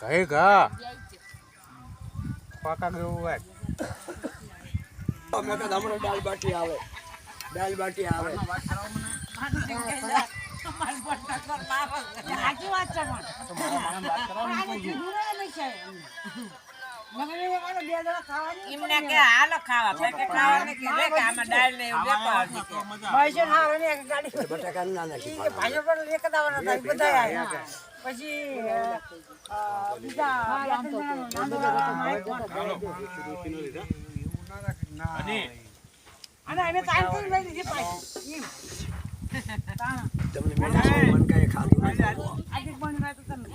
કઈ ઘા પાકા જેવું હોય અમે તો હમણાં દાલ બાટી આવે દાલ બાટી આવે સાચી વાત છે એમને. કે હાલો ખાવા કે ખાવા ને કે આમાં દાળ ને એવું લેતો આવજે કે. ભાઈ હારો ને એક ગાડી બટાકા ના નાખી કે ભાઈઓ પણ એક દાવાના હતા, બધા આયા. પછી બીજા અને એને ટાઈમથી લઈ લીધી પાછી. તમને મેં મન કાંઈ ખાધું નથી. આજે પણ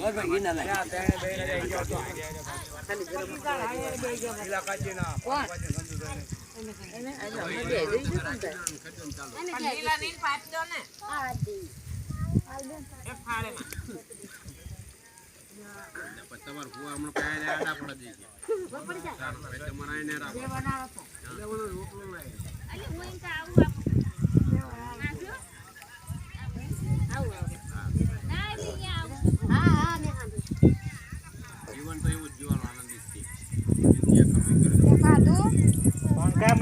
આ ખાવું હમણાં કા કા ગયા હો આન કા કોઈ નાખજો. હા, અમારી નાખજો જીવન તો એવું જીવન આનંદિત છે. ફોન કામ